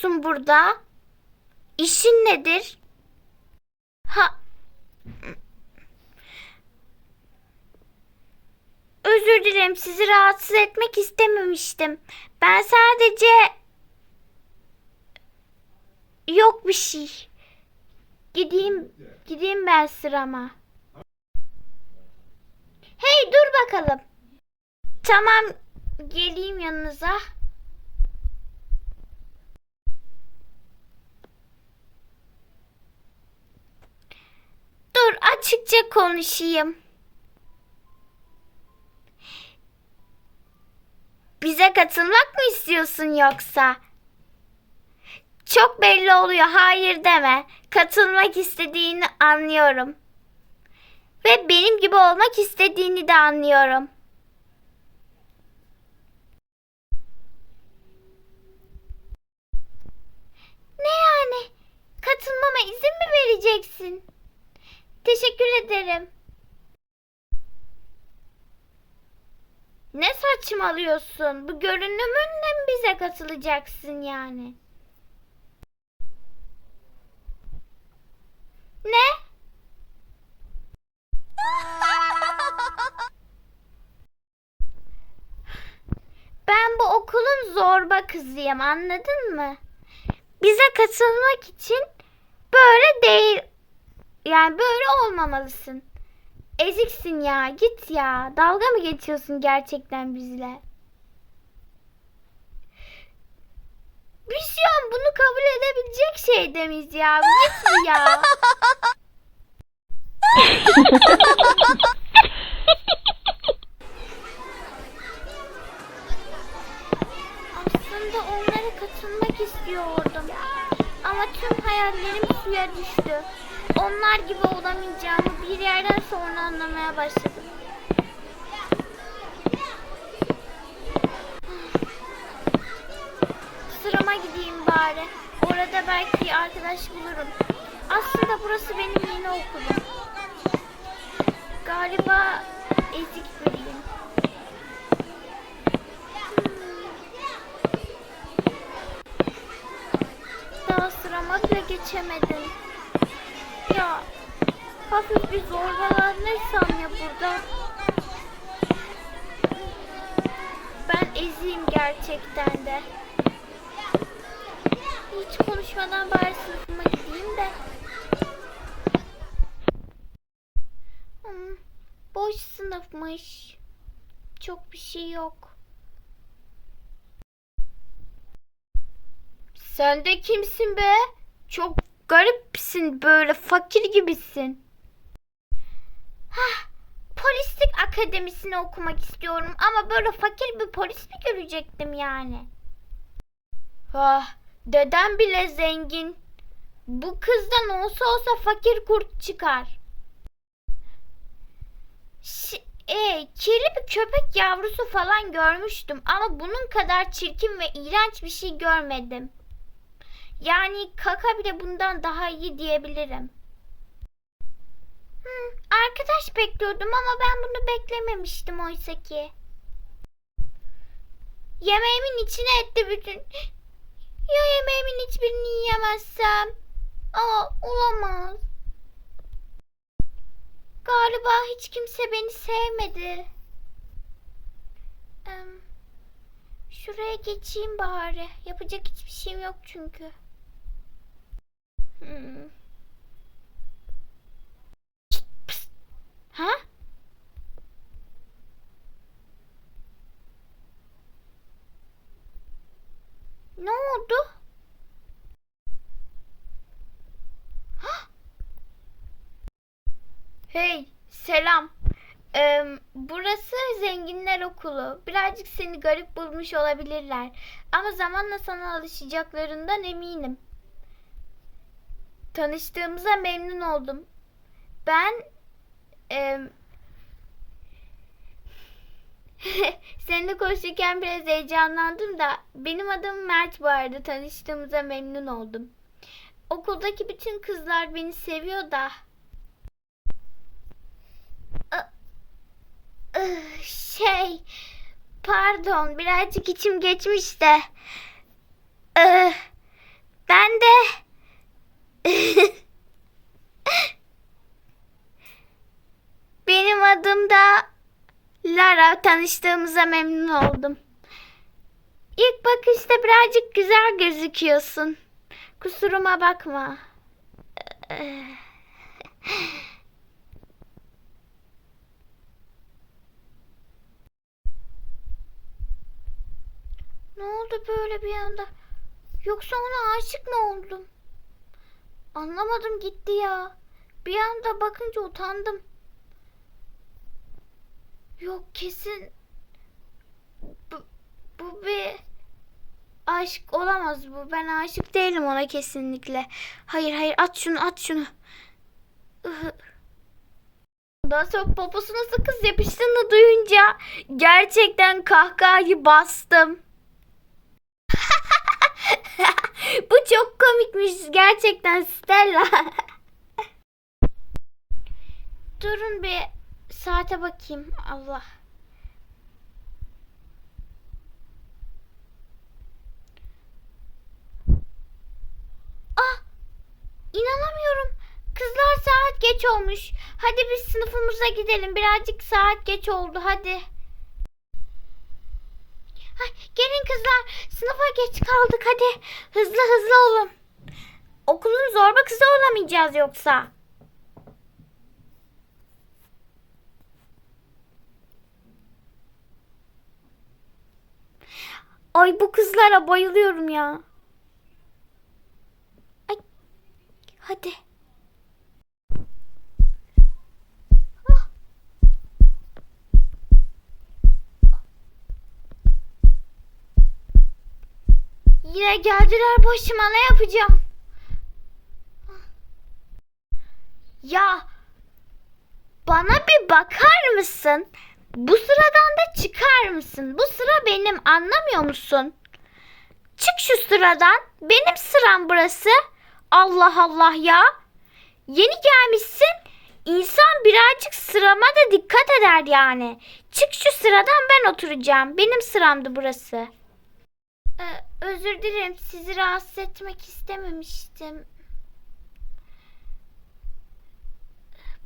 yapıyorsun burada? İşin nedir? Ha Özür dilerim sizi rahatsız etmek istememiştim. Ben sadece yok bir şey. Gideyim gideyim ben sırama. Hey dur bakalım. Tamam geleyim yanınıza. Dur açıkça konuşayım. Bize katılmak mı istiyorsun yoksa? Çok belli oluyor. Hayır deme. Katılmak istediğini anlıyorum. Ve benim gibi olmak istediğini de anlıyorum. Ne yani? Katılmama izin mi vereceksin? Teşekkür ederim. Ne saçmalıyorsun? Bu görünümünle mi bize katılacaksın yani? Ne? Ben bu okulun zorba kızıyım anladın mı? Bize katılmak için böyle değil. Yani böyle olmamalısın. Eziksin ya git ya. Dalga mı geçiyorsun gerçekten bizle? Biz şu an bunu kabul edebilecek şeyde miyiz ya? Git ya. Aslında onlara katılmak istiyordum. Ama tüm hayallerim suya düştü. Onlar gibi olamayacağımı bir yerden sonra anlamaya başladım. Sırama gideyim bari. Orada belki arkadaş bulurum. Aslında burası benim yeni okulum. Galiba ezik biriyim. Daha sırama bile geçemedim. Ya hafif bir zorbalanırsam ya burada. Ben eziyim gerçekten de. Hiç konuşmadan bari sınıfıma gideyim de. Hmm, boş sınıfmış. Çok bir şey yok. Sen de kimsin be? Çok garipsin böyle fakir gibisin. Hah, polislik akademisini okumak istiyorum ama böyle fakir bir polis mi görecektim yani? Ah, dedem bile zengin. Bu kızdan olsa olsa fakir kurt çıkar. Ş- e, kirli bir köpek yavrusu falan görmüştüm ama bunun kadar çirkin ve iğrenç bir şey görmedim. Yani kaka bile bundan daha iyi diyebilirim. Hmm, arkadaş bekliyordum ama ben bunu beklememiştim oysa ki. Yemeğimin içine etti bütün. Ya yemeğimin hiçbirini yiyemezsem? Aa, olamaz. Galiba hiç kimse beni sevmedi. Şuraya geçeyim bari. Yapacak hiçbir şeyim yok çünkü. Hmm. Ha? Ne oldu? Hah! Hey, selam. Ee, burası zenginler okulu. Birazcık seni garip bulmuş olabilirler. Ama zamanla sana alışacaklarından eminim. Tanıştığımıza memnun oldum. Ben em, seninle konuşurken biraz heyecanlandım da benim adım Mert bu arada tanıştığımıza memnun oldum. Okuldaki bütün kızlar beni seviyor da. Şey, pardon birazcık içim geçmiş Ben de Benim adım da Lara. Tanıştığımıza memnun oldum. İlk bakışta birazcık güzel gözüküyorsun. Kusuruma bakma. Ne oldu böyle bir anda? Yoksa ona aşık mı oldum? Anlamadım gitti ya. Bir anda bakınca utandım. Yok kesin bu, bu bir aşk olamaz bu. Ben aşık değilim ona kesinlikle. Hayır hayır at şunu at şunu. Ondan sonra poposuna sakız yapıştığını duyunca gerçekten kahkahayı bastım. Bu çok komikmiş gerçekten Stella. Durun bir saate bakayım. Allah. Ah! İnanamıyorum. Kızlar saat geç olmuş. Hadi biz sınıfımıza gidelim. Birazcık saat geç oldu. Hadi. Ay, gelin kızlar. Sınıfa geç kaldık. Hadi hızlı hızlı olun. Okulun zorba kızı olamayacağız yoksa. Ay bu kızlara bayılıyorum ya. Ay. Hadi. Yine geldiler başıma ne yapacağım? Ya bana bir bakar mısın? Bu sıradan da çıkar mısın? Bu sıra benim anlamıyor musun? Çık şu sıradan. Benim sıram burası. Allah Allah ya. Yeni gelmişsin. İnsan birazcık sırama da dikkat eder yani. Çık şu sıradan ben oturacağım. Benim sıramdı burası. Ee, özür dilerim. Sizi rahatsız etmek istememiştim.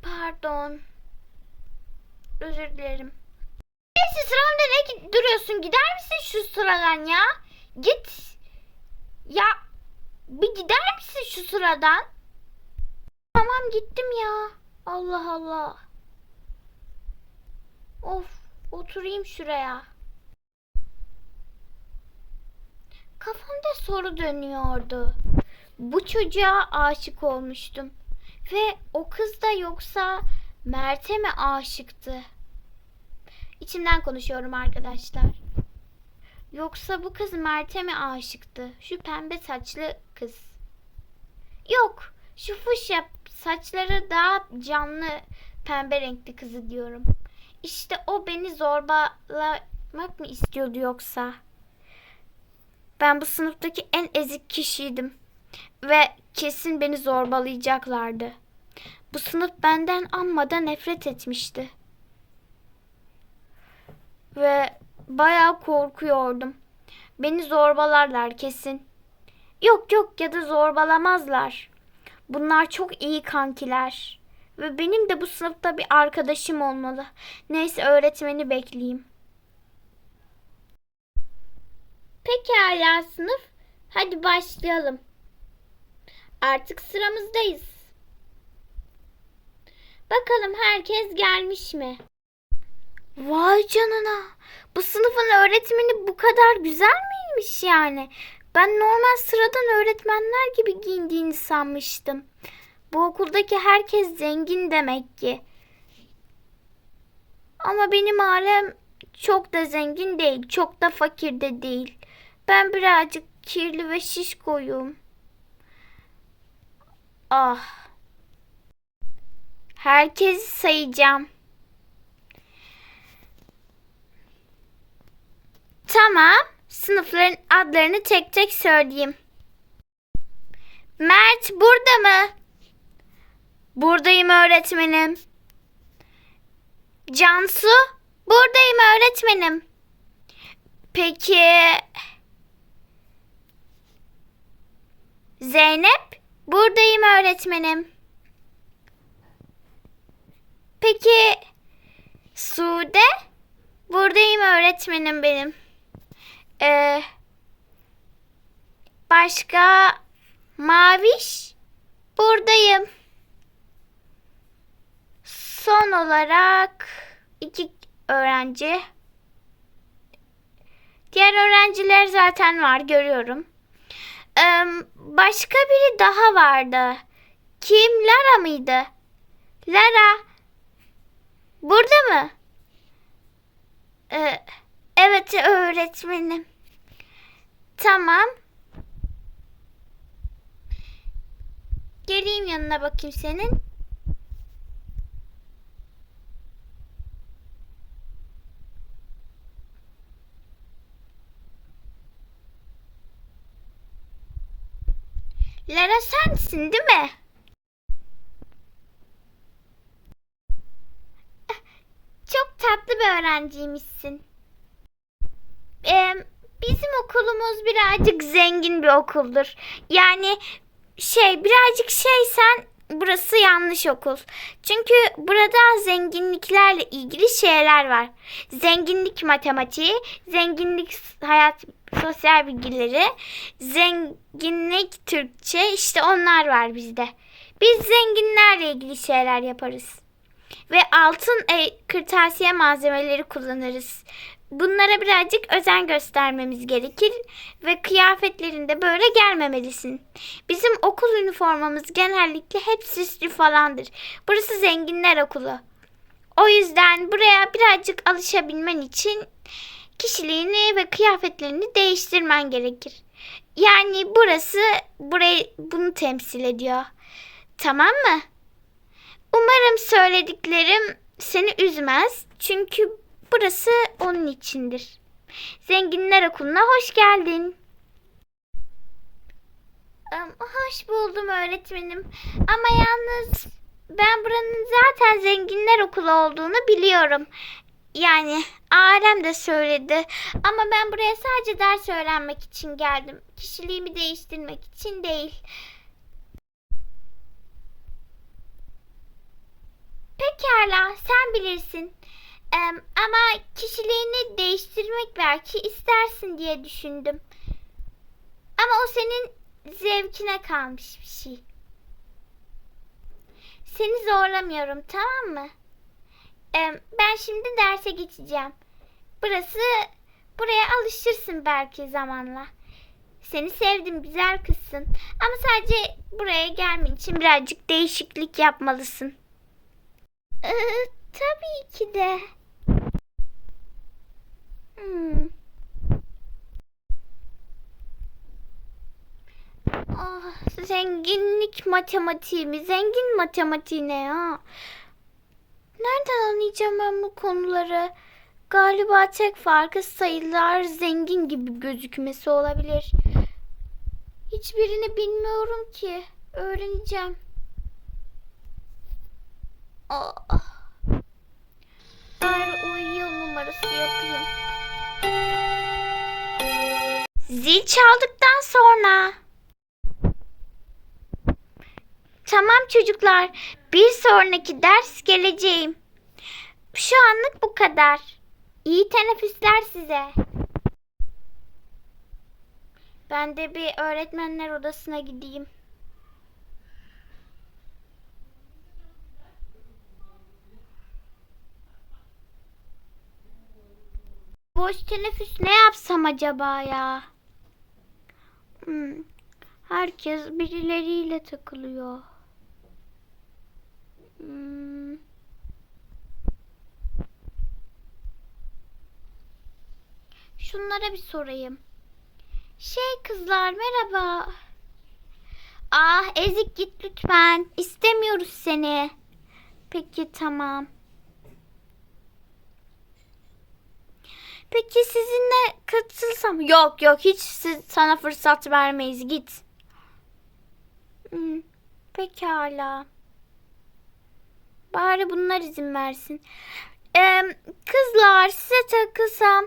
Pardon. Özür dilerim. Neyse sıramda ne duruyorsun? Gider misin şu sıradan ya? Git. Ya bir gider misin şu sıradan? Tamam gittim ya. Allah Allah. Of oturayım şuraya. Kafamda soru dönüyordu. Bu çocuğa aşık olmuştum. Ve o kız da yoksa Mert'e mi aşıktı? İçimden konuşuyorum arkadaşlar. Yoksa bu kız Mert'e mi aşıktı? Şu pembe saçlı kız. Yok. Şu fuşya saçları daha canlı pembe renkli kızı diyorum. İşte o beni zorbalamak mı istiyordu yoksa? Ben bu sınıftaki en ezik kişiydim. Ve kesin beni zorbalayacaklardı. Bu sınıf benden amma da nefret etmişti. Ve bayağı korkuyordum. Beni zorbalarlar kesin. Yok yok ya da zorbalamazlar. Bunlar çok iyi kankiler. Ve benim de bu sınıfta bir arkadaşım olmalı. Neyse öğretmeni bekleyeyim. Pekala sınıf. Hadi başlayalım. Artık sıramızdayız. Bakalım herkes gelmiş mi? Vay canına. Bu sınıfın öğretmeni bu kadar güzel miymiş yani? Ben normal sıradan öğretmenler gibi giyindiğini sanmıştım. Bu okuldaki herkes zengin demek ki. Ama benim ailem çok da zengin değil, çok da fakir de değil. Ben birazcık kirli ve şişkoyum. Ah. Herkesi sayacağım. Tamam. Sınıfların adlarını tek tek söyleyeyim. Mert burada mı? Buradayım öğretmenim. Cansu, buradayım öğretmenim. Peki Zeynep, buradayım öğretmenim. Peki Sude, buradayım öğretmenim benim. Ee, başka Maviş, buradayım. Son olarak iki öğrenci. Diğer öğrenciler zaten var görüyorum. Ee, başka biri daha vardı. Kim? Lara mıydı? Lara. Burada mı? Ee, evet öğretmenim. Tamam. Geleyim yanına bakayım senin. Lara sensin değil mi? Çok tatlı bir öğrenciymişsin. Ee, bizim okulumuz birazcık zengin bir okuldur. Yani şey birazcık şey sen burası yanlış okul. Çünkü burada zenginliklerle ilgili şeyler var. Zenginlik matematiği, zenginlik hayat sosyal bilgileri, zenginlik Türkçe işte onlar var bizde. Biz zenginlerle ilgili şeyler yaparız. Ve altın e, kırtasiye malzemeleri kullanırız. Bunlara birazcık özen göstermemiz gerekir ve kıyafetlerinde böyle gelmemelisin. Bizim okul üniformamız genellikle hep süslü falandır. Burası zenginler okulu. O yüzden buraya birazcık alışabilmen için kişiliğini ve kıyafetlerini değiştirmen gerekir. Yani burası burayı bunu temsil ediyor. Tamam mı? Umarım söylediklerim seni üzmez. Çünkü burası onun içindir. Zenginler Okulu'na hoş geldin. Hoş buldum öğretmenim. Ama yalnız ben buranın zaten zenginler okulu olduğunu biliyorum. Yani ailem de söyledi. Ama ben buraya sadece ders öğrenmek için geldim. Kişiliğimi değiştirmek için değil. Pekala, sen bilirsin. Ama kişiliğini değiştirmek belki istersin diye düşündüm. Ama o senin zevkine kalmış bir şey. Seni zorlamıyorum, tamam mı? Ben şimdi derse geçeceğim. Burası, buraya alışırsın belki zamanla. Seni sevdim, güzel kızsın. Ama sadece buraya gelmen için birazcık değişiklik yapmalısın. Ee, tabii ki de. Hmm. Ah, zenginlik matematiği mi? Zengin matematiği ne ya? Nereden anlayacağım ben bu konuları? Galiba tek farkı sayılar zengin gibi gözükmesi olabilir. Hiçbirini bilmiyorum ki. Öğreneceğim. Ah. Bari uyuyor numarası yapayım. Zil çaldıktan sonra. Tamam çocuklar. Bir sonraki ders geleceğim. Şu anlık bu kadar. İyi teneffüsler size. Ben de bir öğretmenler odasına gideyim. Boş teneffüs ne yapsam acaba ya? Hmm. Herkes birileriyle takılıyor. Hmm. Şunlara bir sorayım. Şey kızlar merhaba. Ah ezik git lütfen. İstemiyoruz seni. Peki tamam. Peki sizinle katılsam? Yok yok hiç siz, sana fırsat vermeyiz git. Hmm, pekala. Bari bunlar izin versin. Ee, kızlar size takılsam.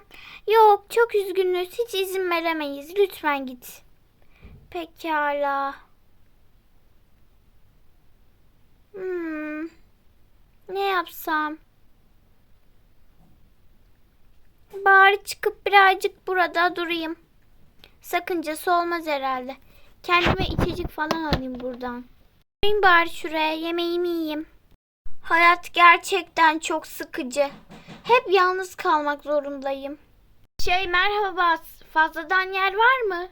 Yok çok üzgünüz hiç izin veremeyiz. Lütfen git. Pekala. Hmm. Ne yapsam? Bari çıkıp birazcık burada durayım. Sakıncası olmaz herhalde. Kendime içecek falan alayım buradan. Durayım bari şuraya yemeğimi yiyeyim. Hayat gerçekten çok sıkıcı. Hep yalnız kalmak zorundayım. Şey merhaba fazladan yer var mı?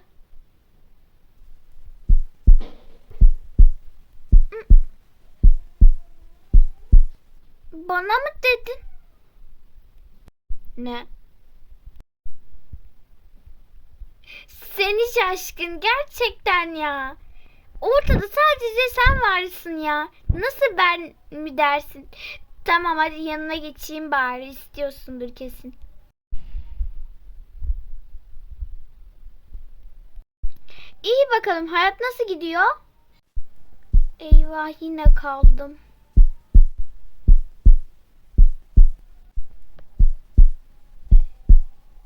Bana mı dedin? Ne? Seni şaşkın gerçekten ya. Ortada sadece sen varsın ya. Nasıl ben mi dersin? Tamam hadi yanına geçeyim bari istiyorsundur kesin. İyi bakalım hayat nasıl gidiyor? Eyvah yine kaldım.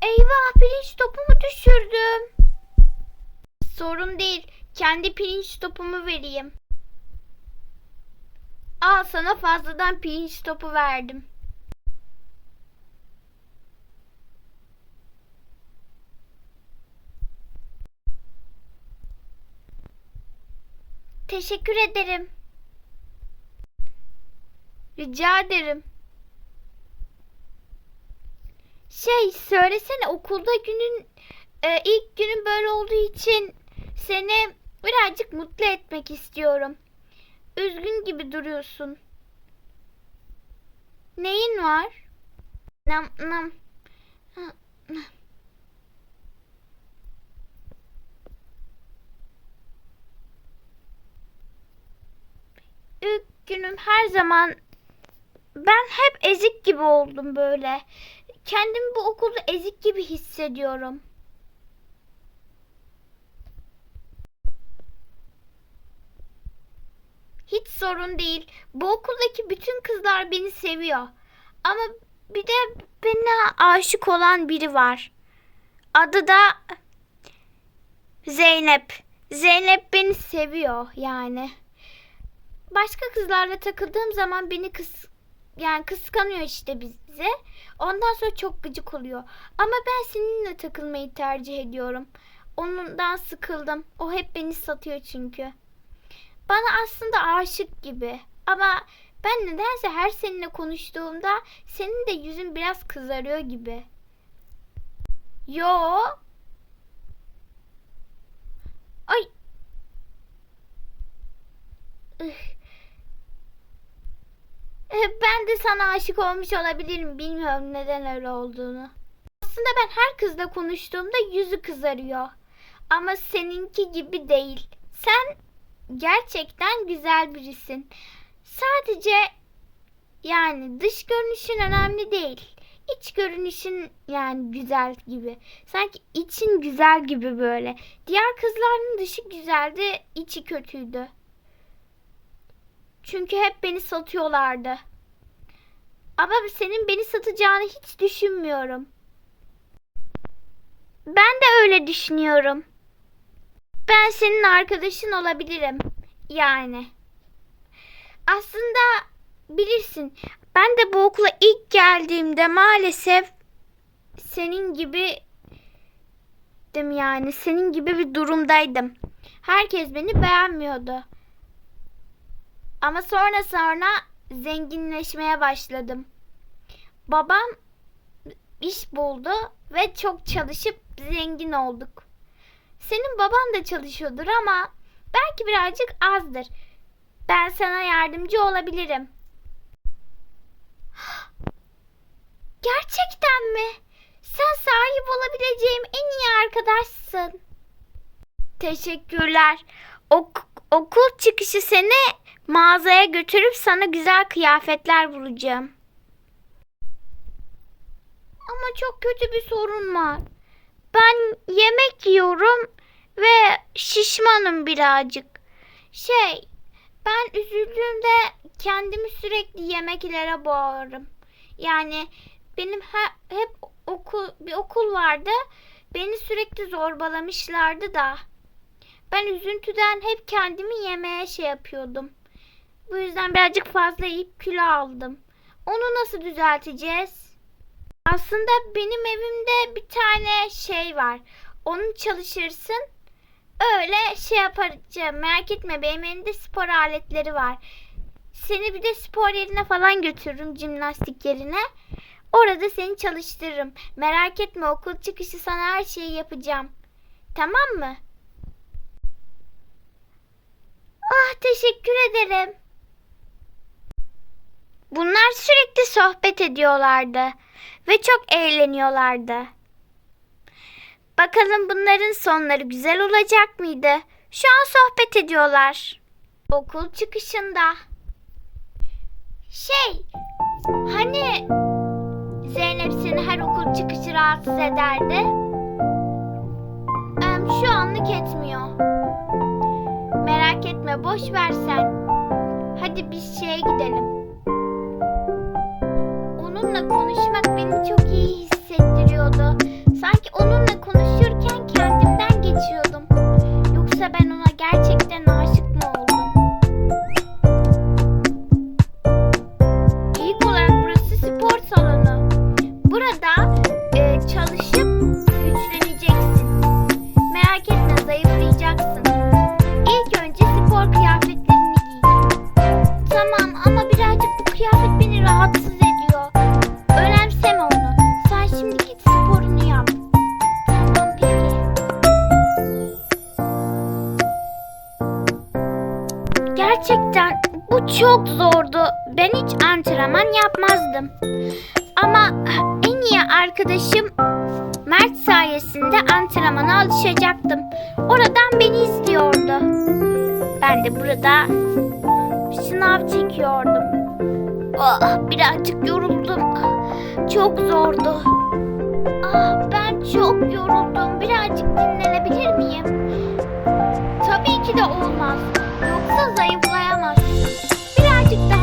Eyvah pirinç topumu düşürdüm. Sorun değil. Kendi pirinç topumu vereyim. Al sana fazladan pirinç topu verdim. Teşekkür ederim. Rica ederim. Şey söylesene okulda günün e, ilk günün böyle olduğu için seni birazcık mutlu etmek istiyorum. Üzgün gibi duruyorsun. Neyin var? Nam nam. İlk günüm her zaman ben hep ezik gibi oldum böyle. Kendimi bu okulda ezik gibi hissediyorum. Hiç sorun değil. Bu okuldaki bütün kızlar beni seviyor. Ama bir de bana aşık olan biri var. Adı da Zeynep. Zeynep beni seviyor yani. Başka kızlarla takıldığım zaman beni kıs yani kıskanıyor işte bize. Ondan sonra çok gıcık oluyor. Ama ben seninle takılmayı tercih ediyorum. Ondan sıkıldım. O hep beni satıyor çünkü. Bana aslında aşık gibi. Ama ben nedense her seninle konuştuğumda senin de yüzün biraz kızarıyor gibi. Yo. Ay. Eh, Ben de sana aşık olmuş olabilirim. Bilmiyorum neden öyle olduğunu. Aslında ben her kızla konuştuğumda yüzü kızarıyor. Ama seninki gibi değil. Sen gerçekten güzel birisin. Sadece yani dış görünüşün önemli değil. İç görünüşün yani güzel gibi. Sanki için güzel gibi böyle. Diğer kızların dışı güzeldi, içi kötüydü. Çünkü hep beni satıyorlardı. Ama senin beni satacağını hiç düşünmüyorum. Ben de öyle düşünüyorum. Ben senin arkadaşın olabilirim. Yani. Aslında bilirsin. Ben de bu okula ilk geldiğimde maalesef senin gibi dim yani senin gibi bir durumdaydım. Herkes beni beğenmiyordu. Ama sonra sonra zenginleşmeye başladım. Babam iş buldu ve çok çalışıp zengin olduk. Senin baban da çalışıyordur ama belki birazcık azdır. Ben sana yardımcı olabilirim. Gerçekten mi? Sen sahip olabileceğim en iyi arkadaşsın. Teşekkürler. Ok- okul çıkışı seni mağazaya götürüp sana güzel kıyafetler bulacağım. Ama çok kötü bir sorun var. Ben yemek yiyorum ve şişmanım birazcık. Şey, ben üzüldüğümde kendimi sürekli yemeklere boğarım. Yani benim he- hep okul bir okul vardı. Beni sürekli zorbalamışlardı da. Ben üzüntüden hep kendimi yemeye şey yapıyordum. Bu yüzden birazcık fazla yiyip kilo aldım. Onu nasıl düzelteceğiz? Aslında benim evimde bir tane şey var. Onu çalışırsın. Öyle şey yapacağım. Merak etme benim elimde spor aletleri var. Seni bir de spor yerine falan götürürüm. Jimnastik yerine. Orada seni çalıştırırım. Merak etme okul çıkışı sana her şeyi yapacağım. Tamam mı? Ah teşekkür ederim. Bunlar sürekli sohbet ediyorlardı ve çok eğleniyorlardı. Bakalım bunların sonları güzel olacak mıydı? Şu an sohbet ediyorlar. Okul çıkışında. Şey, hani Zeynep seni her okul çıkışı rahatsız ederdi? Em, şu anlık etmiyor. Merak etme, boş ver sen. Hadi biz şeye gidelim. Onunla konuşmak beni çok iyi hissettiriyordu. Sanki onunla konuşurken olmaz. Yoksa zayıflayamazsın. Birazcık daha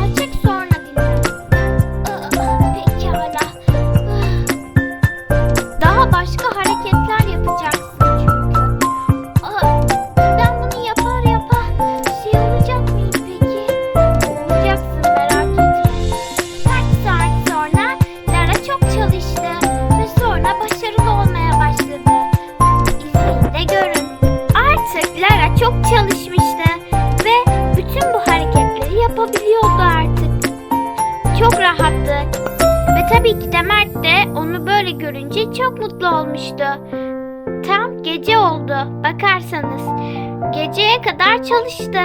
kadar çalıştı.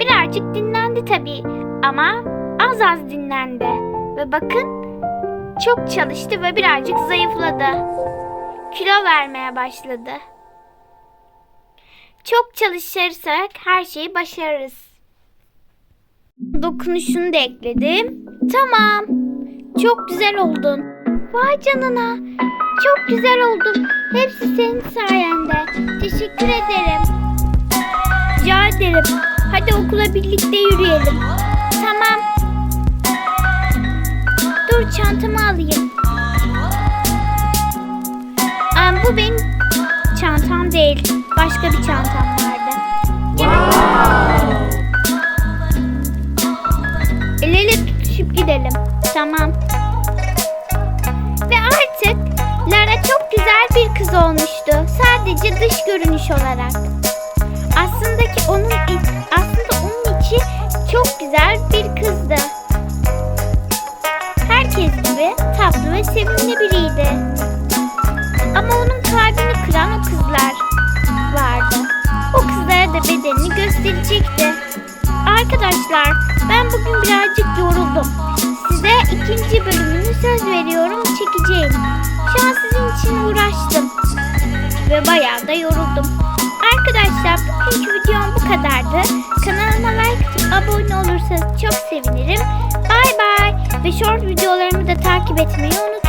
Birazcık dinlendi tabii ama az az dinlendi. Ve bakın çok çalıştı ve birazcık zayıfladı. Kilo vermeye başladı. Çok çalışırsak her şeyi başarırız. Dokunuşunu da ekledim. Tamam. Çok güzel oldun. Vay canına. Çok güzel oldun. Hepsi senin sayende. Teşekkür ederim. Rica ederim. Hadi okula birlikte yürüyelim. Tamam. Dur çantamı alayım. Aa, bu benim çantam değil. Başka bir çantam vardı. El ele tutuşup gidelim. Tamam. Ve artık Lara çok güzel bir kız olmuştu. Sadece dış görünüş olarak. Aslında ki onun aslında onun içi çok güzel bir kızdı. Herkes gibi tatlı ve sevimli biriydi. Ama onun kalbini kıran o kızlar vardı. O kızlara da bedenini gösterecekti. Arkadaşlar ben bugün birazcık yoruldum. Size ikinci bölümünü söz veriyorum çekeceğim. Şu an sizin için uğraştım. Ve bayağı da yoruldum. Arkadaşlar bugünkü videom bu kadardı. Kanalıma like atıp abone olursanız çok sevinirim. Bay bay. Ve short videolarımı da takip etmeyi unutmayın.